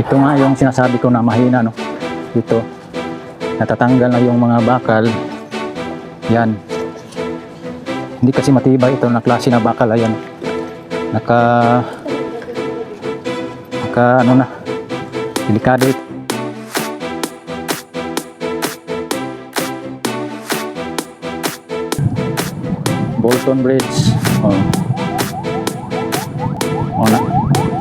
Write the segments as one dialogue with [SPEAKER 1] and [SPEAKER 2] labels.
[SPEAKER 1] Ito nga yung sinasabi ko na mahina, no? Ito. Natatanggal na yung mga bakal. Yan. Hindi kasi matibay ito na klase na bakal. Ayan. Naka... Naka ano na. Delikado ito. Bolton Bridge. Oh. Oh na.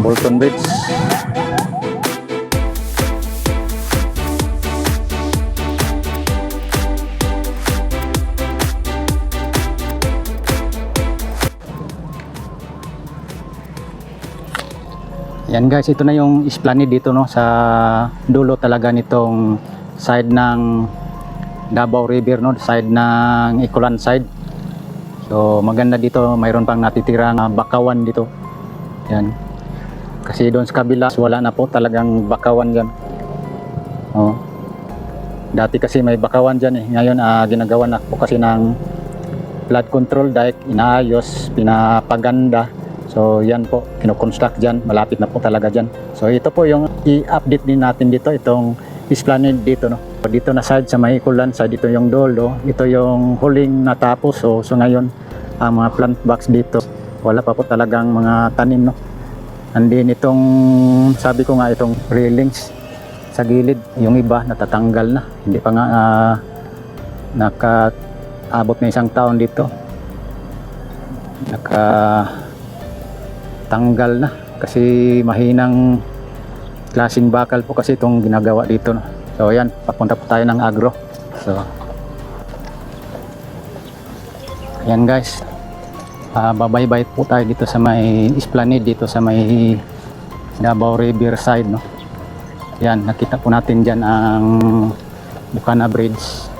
[SPEAKER 1] Bolton Bridge. Yan guys, ito na yung esplanade dito no sa dulo talaga nitong side ng Davao River no, side ng Ikulan side. So maganda dito, mayroon pang natitirang ah, bakawan dito. Yan. Kasi doon sa kabila wala na po talagang bakawan diyan. Oh. Dati kasi may bakawan diyan eh. Ngayon ah, ginagawa na po kasi ng flood control dike, inaayos, pinapaganda. So yan po, kinoconstruct dyan, malapit na po talaga dyan. So ito po yung i-update din natin dito, itong esplanade dito. No? Dito na side sa Mahikulan, sa dito yung dolo, ito yung huling natapos. So, so ngayon, ang mga plant box dito, wala pa po talagang mga tanim. No? And then itong, sabi ko nga, itong railings sa gilid, yung iba natatanggal na. Hindi pa nga ah, nakaabot na isang taon dito. Naka tanggal na. Kasi mahinang klaseng bakal po kasi itong ginagawa dito so ayan papunta po tayo ng agro. So ayan guys. Uh, babaybay po tayo dito sa may esplanade dito sa may Davao River side no? Yan nakita po natin dyan ang Bukana Bridge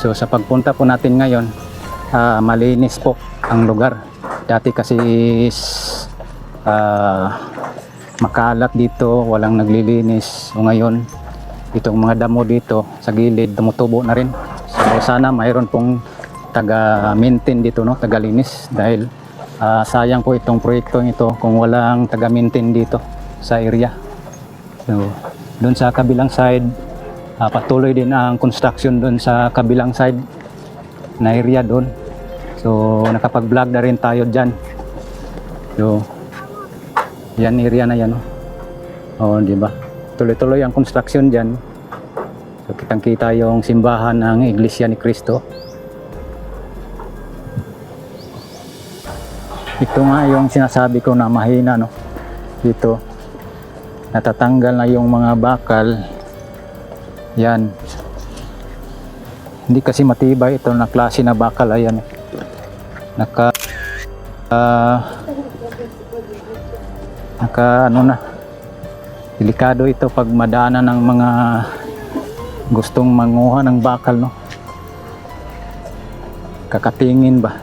[SPEAKER 1] So sa pagpunta po natin ngayon, ah, malinis po ang lugar. Dati kasi ah, makalat dito, walang naglilinis. So ngayon, itong mga damo dito sa gilid, tumutubo na rin. So sana mayroon pong taga-maintain dito, no? taga-linis. Dahil ah, sayang po itong proyekto ito kung walang taga-maintain dito sa area. So, doon sa kabilang side, Ah, patuloy din ang construction doon sa kabilang side na area doon. So nakapag-vlog na rin tayo diyan. So yan area na yan. Oh, oh di ba? Tuloy-tuloy ang construction diyan. So kitang-kita yung simbahan ng Iglesia ni Cristo. Ito nga yung sinasabi ko na mahina no. Dito natatanggal na yung mga bakal yan. Hindi kasi matibay ito na klase na bakal. Ayan. Naka ah, naka ano na. Delikado ito pag madaanan ng mga gustong manguha ng bakal no? Kakatingin ba?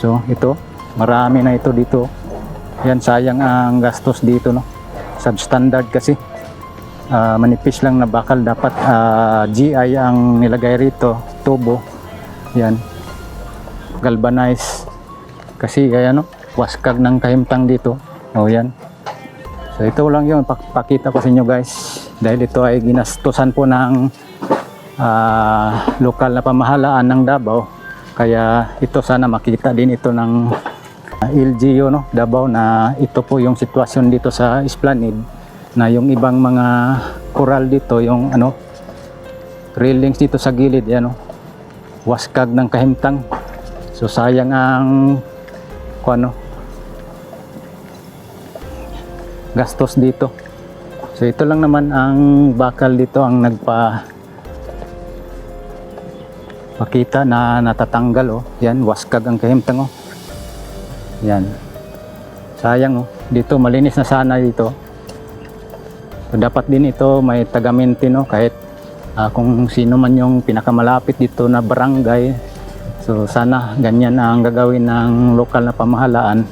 [SPEAKER 1] So ito. Marami na ito dito. Yan sayang ang gastos dito no? Substandard kasi Ah, manipis lang na bakal. Dapat ah, GI ang nilagay rito. Tubo. Yan. Galvanize kasi kaya no waskag ng kahimtang dito. O yan. So ito lang yun. Pak- pakita ko sa inyo guys. Dahil ito ay ginastusan po ng ah, lokal na pamahalaan ng Davao. Kaya ito sana makita din ito ng ah, LGU no? Davao na ito po yung sitwasyon dito sa Esplanade na yung ibang mga coral dito, yung ano, railings dito sa gilid, yan o, waskag ng kahimtang. So sayang ang kung ano, gastos dito. So ito lang naman ang bakal dito ang nagpa pakita na natatanggal oh. Yan, waskag ang kahimtang oh. Yan. Sayang oh. Dito malinis na sana dito. So, dapat din ito may taga-maintain no kahit ah, kung sino man yung pinakamalapit dito na barangay. So sana ganyan ang gagawin ng lokal na pamahalaan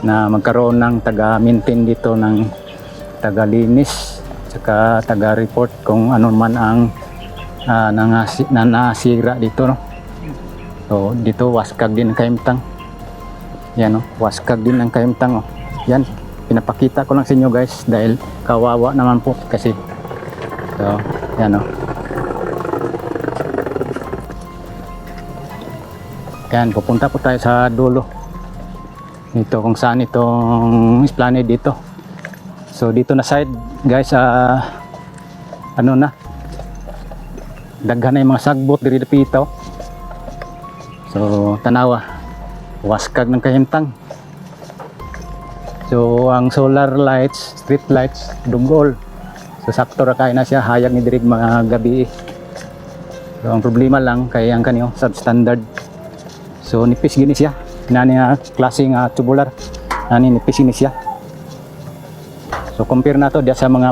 [SPEAKER 1] na magkaroon ng taga-maintain dito ng taga-linis saka taga-report kung ano man ang ah, nangasi, dito no. So dito waskag din ang kaimtang. Yan oh, waskag din ang kaimtang oh. Yan, pinapakita ko lang sa inyo guys dahil kawawa naman po kasi so yan oh. Yan, pupunta po tayo sa dulo. Ito kung saan itong esplanade dito. So dito na side guys ah ano na daghan na yung mga sagbot diri dapito. So tanawa waskag ng kahimtang. So ang solar lights, street lights dugol. So sakto ra kay na siya hayag ni diri mga gabi. So ang problema lang kay ang kanyo substandard. So nipis gini siya. Nani nga klase nga tubular. Nani nipis gini siya. So compare na to dia sa mga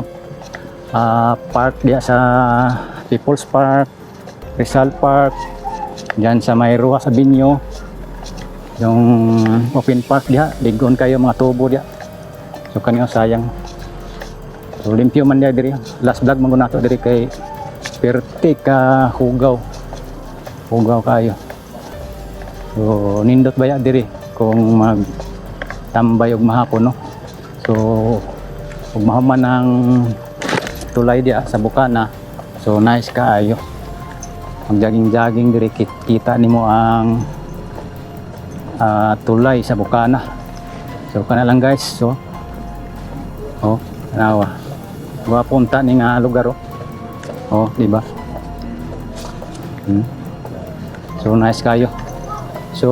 [SPEAKER 1] ah, park dia sa People's Park, Rizal Park, diyan sa may Rua sa Binyo. Yung open park dia, ligon kayo mga tubo dia. So kanyo sayang. So limpyo man dia diri. Last vlog man nato diri kay Perte ka hugaw. Hugaw kayo. So nindot baya diri kung mag tambay og mahapon no. So ug mahuman ng tulay dia sa bukana. So nice kaayo. Mag jogging-jogging diri kit- kita nimo ang ah, tulay sa bukana. So kana lang guys. So oh, nawa. Wa punta ni nga lugar oh. Oh, di ba? Hmm. So nice kayo. So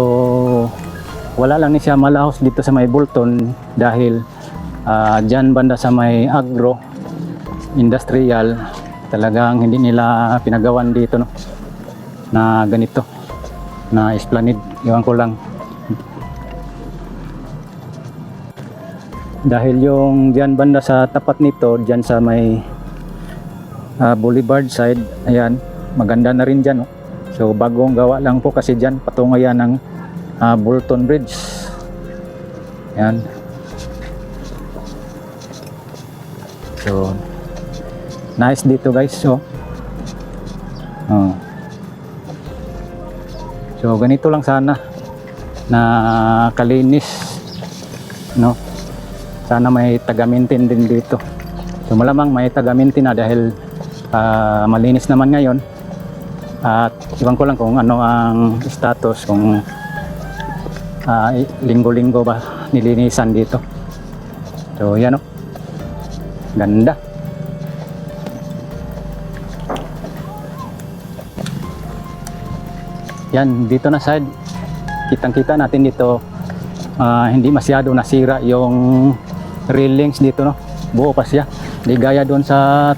[SPEAKER 1] wala lang ni siya malahos dito sa may Bolton dahil ah, dyan banda sa may agro industrial talagang hindi nila pinagawan dito no na ganito na esplanade iwan ko lang dahil yung dyan banda sa tapat nito dyan sa may ah, boulevard side ayan maganda na rin dyan no? so bagong gawa lang po kasi dyan patungo yan ng ah, Bolton Bridge yan so nice dito guys so oh. so ganito lang sana na kalinis no sana may tagamintin din dito. So malamang may tagamintin na dahil ah, malinis naman ngayon. At iwan ko lang kung ano ang status kung i- linggo-linggo ba nilinisan dito. So yan o ganda. Yan dito na side. Kitang kita natin dito ah, hindi masyado nasira yung railings dito no? Buo pa siya. Di gaya doon sa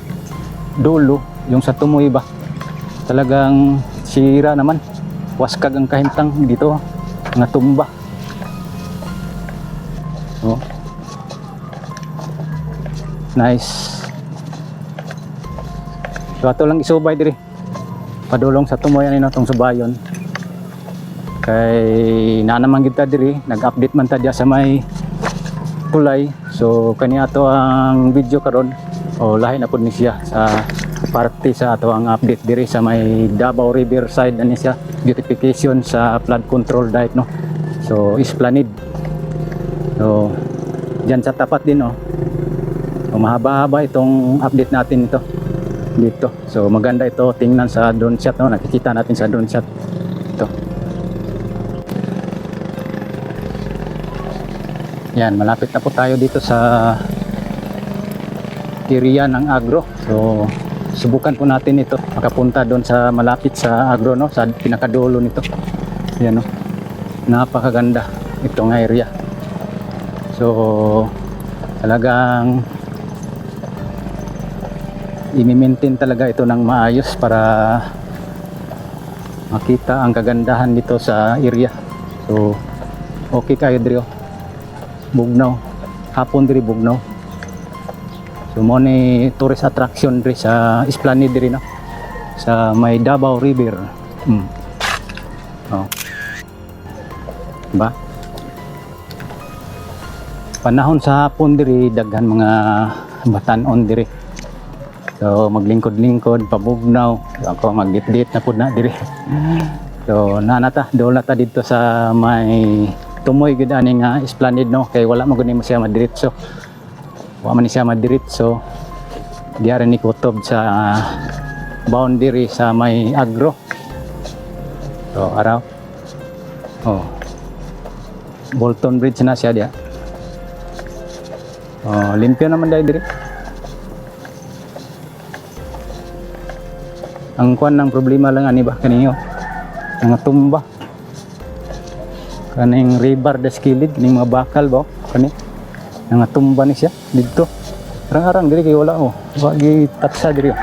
[SPEAKER 1] dulo yung sa tumoy ba? Talagang sira naman. Waskag ang kahimtang dito nga tumba. Oh. nice. So ato lang isubay diri. Padulong sa tumoy ano tong subayon. Kay na naman kita diri. Nag-update man ta sa may tulay so kani ato ang video karon. O lahi na pud ni siya sa parte sa ato ang update diri sa may Davao River side ani siya. Beautification sa flood control diet no? So esplanade. So diyan sa tapat din oh so, mahaba-haba itong update natin ito. Dito. So maganda ito. Tingnan sa drone shot no? Nakikita natin sa drone shot. Ito Yan, malapit na po tayo dito sa area ng agro. So, subukan po natin ito. Makapunta doon sa malapit sa agro, no? Sa pinakadulo nito. Yan, no? Napakaganda itong area. So, talagang i-maintain talaga ito ng maayos para makita ang kagandahan dito sa area. So, okay kayo, Drio. Bugnaw. Hapon diri Bugnaw. So mo ni tourist attraction diri sa Esplanade diri no. Sa may Davao River. Hmm. Oh. Ba? Panahon sa hapon diri daghan mga batan-on diri. So maglingkod-lingkod pabugnaw. Ako magdit-dit na pud na diri. So nanata doon na ta dito sa may tumoy gud ani nga esplanade no kay wala mo gud mo siya madiretso. Wa man siya madiretso. Diya rin ni kutob sa boundary sa may agro. So araw. Oh. Bolton Bridge na siya diya. Oh, limpyo naman dahil diri. Ang kwan ng problema lang ani ba kaniyo? Mga tumba. Kaning river des kilid, kaning mga bakal ba? Kani. Nga tumba ni siya dito. Arang-arang diri kay wala oh. Wagi tatsa diri. oh.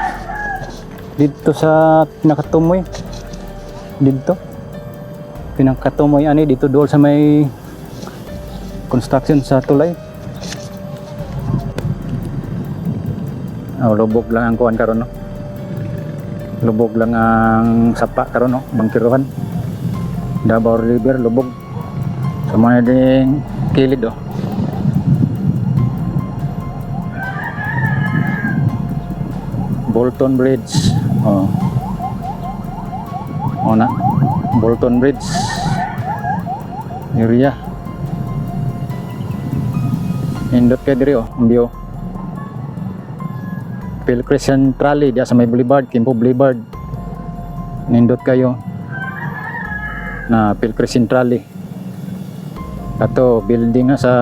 [SPEAKER 1] Dito sa pinakatumoy. Dito. Pinakatumoy ani dito dool sa may construction sa tulay. Oh, lubog lang ang kuan karon no. Lubog lang ang sapa karon no, bangkiruhan. Davao River lubog. Sa mga kilid oh. Bolton Bridge. Oh. Oh na. Bolton Bridge. Area. Indot kayo diri oh, ang view. Pilcres Centrally, diya sa may Boulevard, Kimpo Boulevard. Nindot kayo na Pilcres Centrally. Kato, building na sa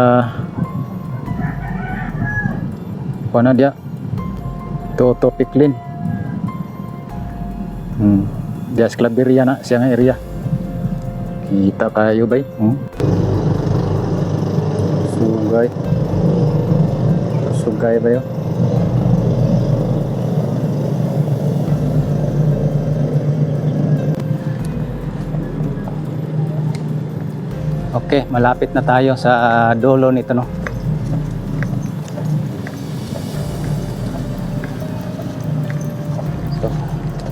[SPEAKER 1] Kuha na diya. Toto Piklin. Hmm. Diya sa Claveria na, siya nga area. Kita kayo ba? Hmm? Sugay. Sugay ba yun? Okay, malapit na tayo sa dulo nito no. So,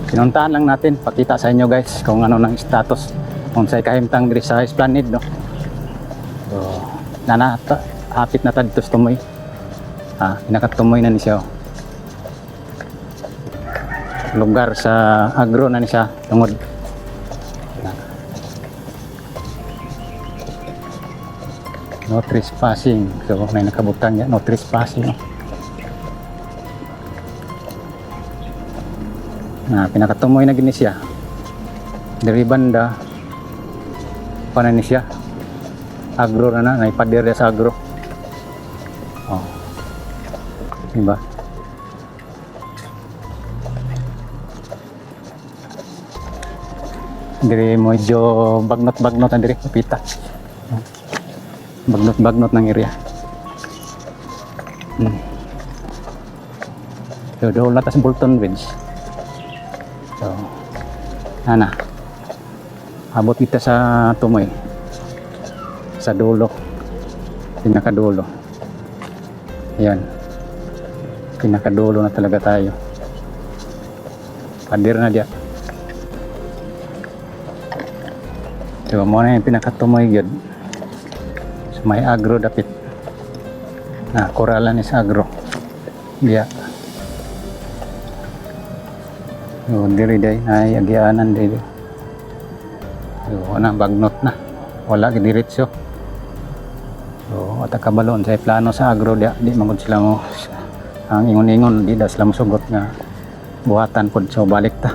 [SPEAKER 1] pinuntahan lang natin, pakita sa inyo guys kung ano ng status kung sa kahimtang diri sa Esplanade no. So, nana hapit na ta dito sa tumoy. Ah, pinakatumoy na ni siya. oh. Lugar sa agro na ni siya tungod no trespassing so may nakabutan niya no trespassing no? na pinakatumoy na gini siya dari banda. Pa na ni siya agro na na naipadir sa agro. Oh. Diba Diri medyo bagnot-bagnot na diri pita bagnot-bagnot ng area. Hmm. So, doon natas Bolton Bridge. So, ana. Abot kita sa tumoy. Sa dulo. Pinakadulo. Ayan. Pinakadulo na talaga tayo. Padir na diya. So, mo na yung pinakatumoy yun may agro dapit. Na koralan is agro. Dia so diri day ay agianan diri so ana bagnot na. Wala gi diretso so ata kabalon sa plano sa agro dia. Di magud sila mo. Ang ingon-ingon di da sila mosugot nga buhatan pod so balik ta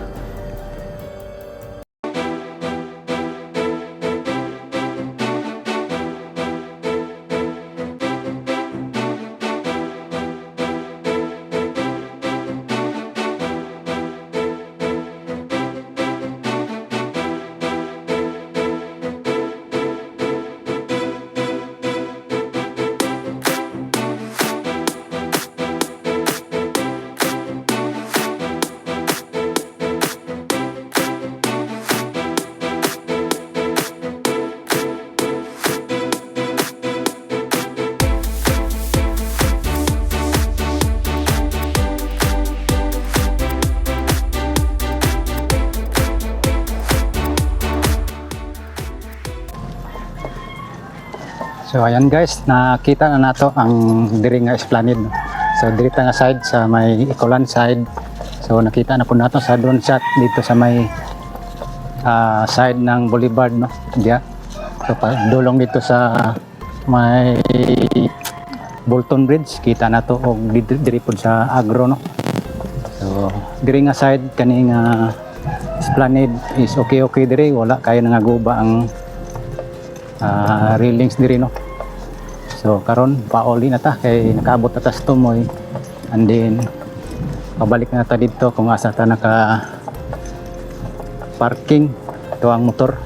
[SPEAKER 1] So ayan guys, nakita na nato ang diri nga esplanade. So diri nga side sa may Ecoland side. So nakita na po nato sa drone shot dito sa may ah, side ng Boulevard no. Diya. So pa dulong dito sa may Bolton Bridge kita na to og diri pod sa Agro no. So diri nga side kani nga Esplanade is okay okay diri wala kayo nga guba ang ah, railings diri no. So karon pauli na ta. Kay nakaabot na ta sa tumoy. And then pabalik na ta dito kung asa ta naka parking. Ito ang motor.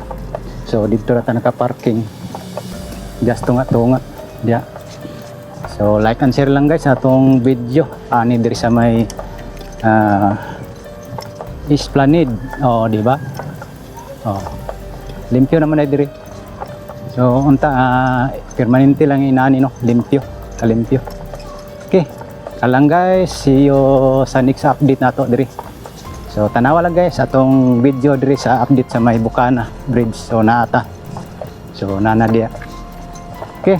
[SPEAKER 1] So dito na ta naka parking. Just tunga tunga. Diya so like and share lang guys atong video. Ani diri sa may ah Esplanade. Oh di ba? Oh limpyo naman na diri so unta ah, permanente lang inani no limpyo kalimpyo okay kalang guys see you sa next update nato diri So tanawa lang guys atong video diri sa update sa may Bukana Bridge. So naata. So nana dia. Okay.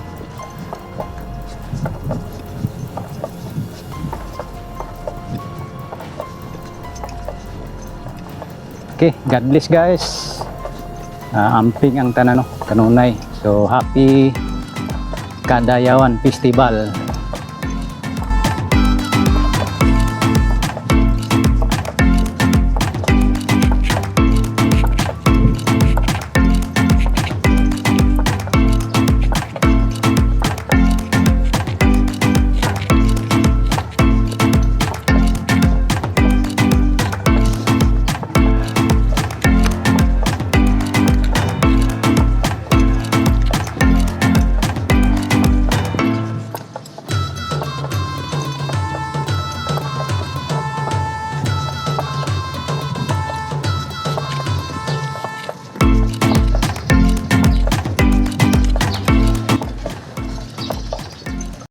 [SPEAKER 1] Okay, God bless guys. Ah, amping ang tanan no, kanunay. So happy Kadayawan Festival